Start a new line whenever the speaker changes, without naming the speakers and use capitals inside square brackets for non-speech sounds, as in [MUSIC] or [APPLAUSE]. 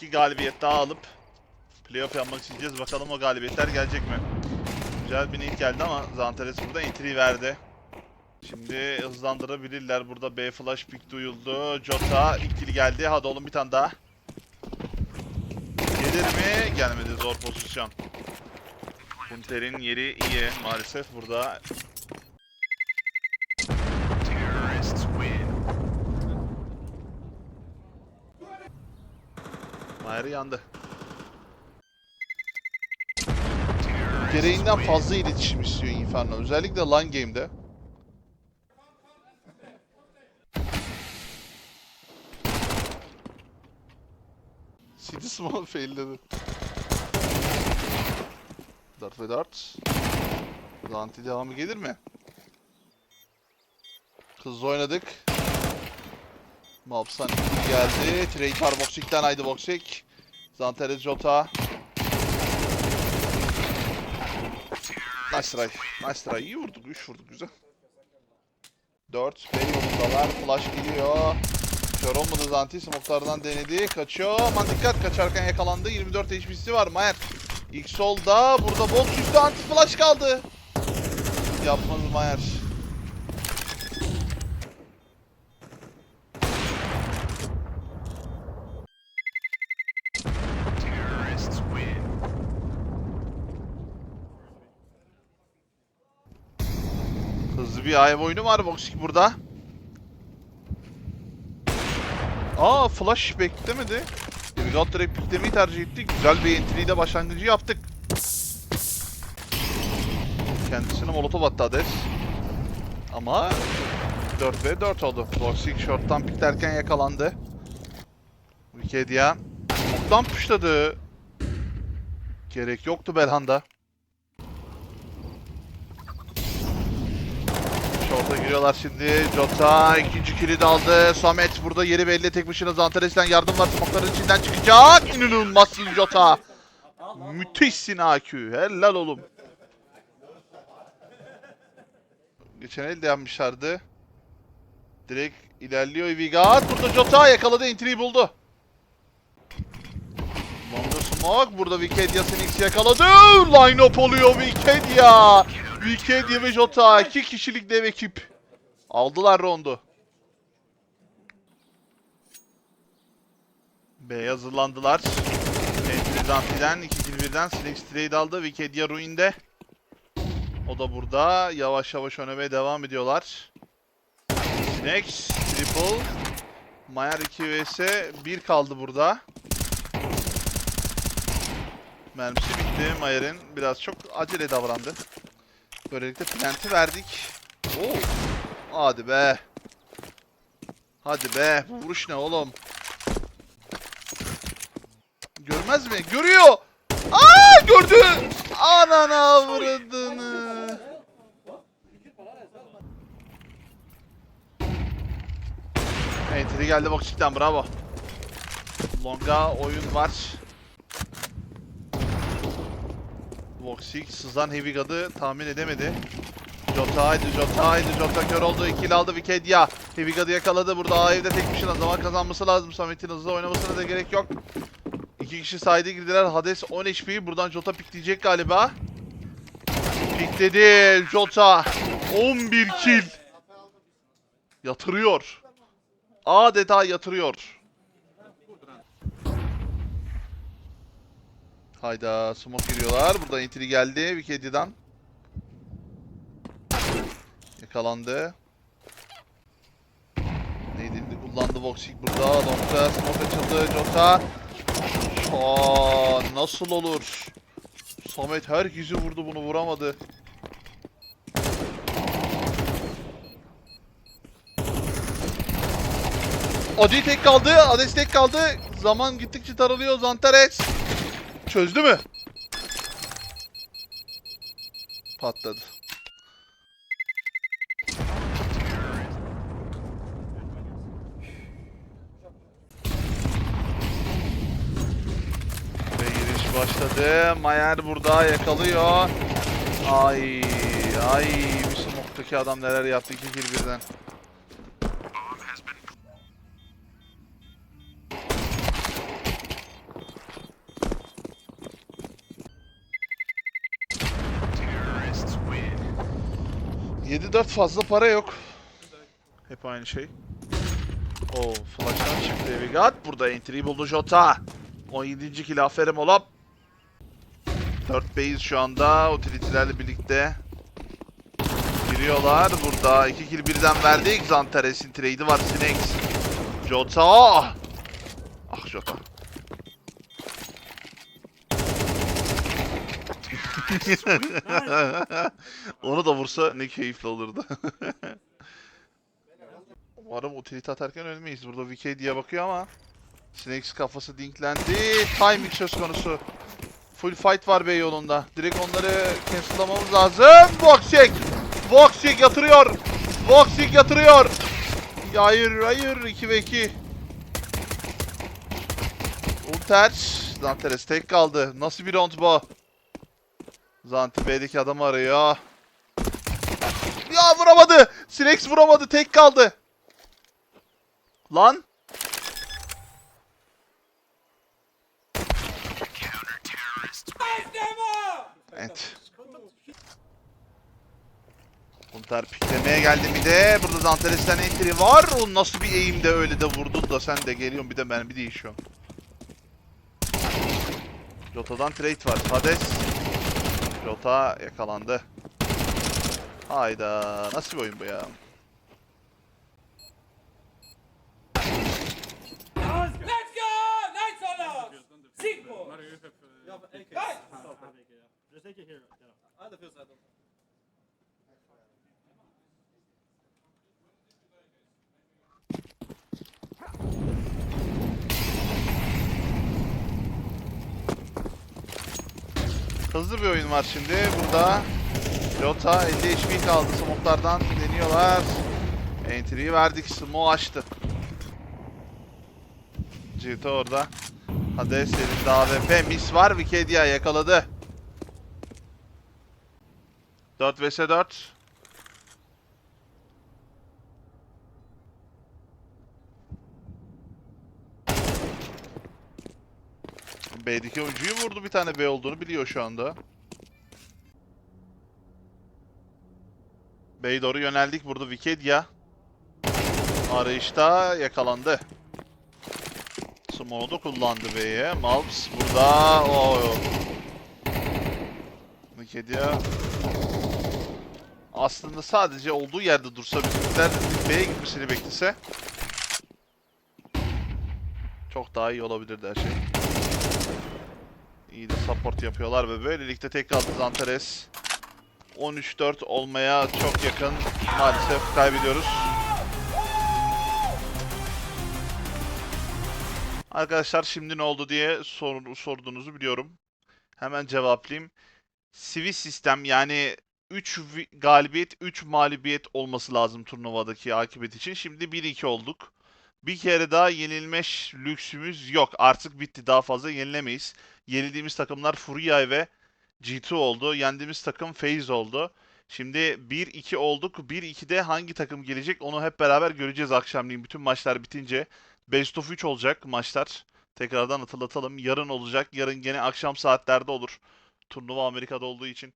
iki galibiyet daha alıp playoff yapmak isteyeceğiz. Bakalım o galibiyetler gelecek mi? Güzel bir nit geldi ama Zantares burada entry verdi. Şimdi hızlandırabilirler. Burada B flash pick duyuldu. Jota ikili geldi. Hadi oğlum bir tane daha. Gelir mi? Gelmedi zor pozisyon. Hunter'in yeri iyi maalesef burada. Mayer yandı.
Gereğinden fazla iletişim istiyor Inferno. Özellikle long game'de. City Small failledi. Dart ve Dart. Zanti devamı gelir mi? Hızlı oynadık. İkili geldi. Trade var Boxik'ten haydi Boxik. Zanteres Jota. Nice try. Nice try. İyi vurduk. 3 vurduk. Güzel. 4. B yolundalar. Flash geliyor. Kör olmadı Zanti. Smoke'lardan denedi. Kaçıyor. Aman dikkat. Kaçarken yakalandı. 24 HP'si var. Mayer. İlk solda. Burada box üstü anti flash kaldı. Yapmadı Mayer.
Hızlı bir ayv oyunu var Voxik burada. Aa flash beklemedi. Demigot direkt piklemeyi tercih etti. Güzel bir entry ile başlangıcı yaptık. Kendisine molotov attı Hades. Ama 4 ve 4 oldu. Voxik short'tan piklerken yakalandı. Wikidia. Smoke'dan pushladı. Gerek yoktu Belhanda. Short'a giriyorlar şimdi. Jota ikinci kili de aldı. Samet burada yeri belli. Tek başına Zantares'ten yardım var. Smoke'ların içinden çıkacak. İnanılmazsın Jota. Müthişsin AQ. Helal oğlum. Geçen el de yapmışlardı. Direkt ilerliyor Vigat. Burada Jota yakaladı. Entry'yi buldu. Longer Smoke. Burada Wikidia Phoenix yakaladı. Line up oluyor Wikidia. Wikidia ve Jota. iki kişilik dev ekip. Aldılar rondu. B'ye hazırlandılar. Entry Dante'den, iki kill birden Snake Trade aldı. Wikidia Ruin'de. O da burada. Yavaş yavaş oynamaya devam ediyorlar. Snakes, Triple. Mayer 2 vs 1 kaldı burada. Mermisi bitti. Mayer'in biraz çok acele davrandı. Böylelikle plant'i verdik. Oo. Hadi be. Hadi be. Bu vuruş ne oğlum? Görmez mi? Görüyor. Aa gördü. Anana avradını. Entry geldi Boxik'ten bravo. Longa oyun var. Voxic sızan Heavy God'ı tahmin edemedi. Jota haydi Jota haydi Jota kör oldu. İkili aldı Wikidia. Heavy God'ı yakaladı. Burada A evde tek başına zaman kazanması lazım. Samet'in hızlı oynamasına da gerek yok. İki kişi saydı girdiler. Hades 10 HP. Buradan Jota pikleyecek galiba. Pikledi Jota. 11 kill. Yatırıyor. Adeta yatırıyor. Hayda smoke giriyorlar. Burada entry geldi Wikida'dan. Yakalandı. Neydi? Kullandı Voxic burada. Long'da smoke açıldı. Jota. Aa, nasıl olur? Samet herkesi vurdu bunu vuramadı. Adi tek kaldı. Ades tek kaldı. Zaman gittikçe daralıyor. Zantares. Çözdü mü? Patladı. Ve giriş başladı. Mayer burada yakalıyor. Ay ay bir smoke'taki adam neler yaptı iki kill birden. 7-4 fazla para yok. Hep aynı şey. Oo, flash'tan çıktı Evigat. Burada entry buldu Jota. 17. kill aferin olap. 4 base şu anda utility'lerle birlikte. Giriyorlar burada. 2 kill birden verdik. Zantares'in trade'i var. Snakes. Jota. Ah Jota. [LAUGHS] Onu da vursa ne keyifli olurdu. [LAUGHS] Umarım utility atarken ölmeyiz. Burada VK diye bakıyor ama Snakes kafası dinklendi. Timing söz konusu. Full fight var B yolunda. Direkt onları cancel'lamamız lazım. Boxing! Boxing yatırıyor. Boxing yatırıyor. Ya Hayır hayır 2 ve 2. Ulter. Zanteres tek kaldı. Nasıl bir round bu? Zanti B'deki adamı arıyor. Ya vuramadı. Silex vuramadı. Tek kaldı. Lan. Evet. Hunter piklemeye geldi bir de. Burada Zanteres'ten entry var. O nasıl bir eğimde öyle de vurdun da sen de geliyorsun bir de ben bir değişiyor. Jota'dan trade var. Hades. Jota yakalandı. Hayda. Nasıl bir oyun bu ya?
Let's go! Nice on us! Cinco! Vai!
Hızlı bir oyun var şimdi burada. Jota 50 HP kaldı. Smoke'lardan deniyorlar. Entry'yi verdik. Smoke açtı. Cito orada. Hades elinde AWP. Miss var. Wikidia yakaladı. 4 vs 4. B'deki oyuncuyu vurdu. Bir tane B olduğunu biliyor şu anda. B'ye doğru yöneldik. Burada Wikidia. Arayışta yakalandı. Smoke'u kullandı B'ye. Malps burada. Oo. Wikidia aslında sadece olduğu yerde dursa bizimkiler B'ye gitmesini beklese çok daha iyi olabilirdi her şey. Support yapıyorlar ve böylelikle tek kaldı Zantares. 13-4 olmaya çok yakın. Maalesef kaybediyoruz. Arkadaşlar şimdi ne oldu diye sor, sorduğunuzu biliyorum. Hemen cevaplayayım. Swiss sistem yani 3 galibiyet 3 mağlubiyet olması lazım turnuvadaki akıbet için. Şimdi 1-2 olduk. Bir kere daha yenilme lüksümüz yok. Artık bitti. Daha fazla yenilemeyiz. Yenildiğimiz takımlar Furia ve G2 oldu. Yendiğimiz takım FaZe oldu. Şimdi 1-2 olduk. 1-2'de hangi takım gelecek onu hep beraber göreceğiz akşamleyin. Bütün maçlar bitince. Best of 3 olacak maçlar. Tekrardan hatırlatalım. Yarın olacak. Yarın gene akşam saatlerde olur. Turnuva Amerika'da olduğu için.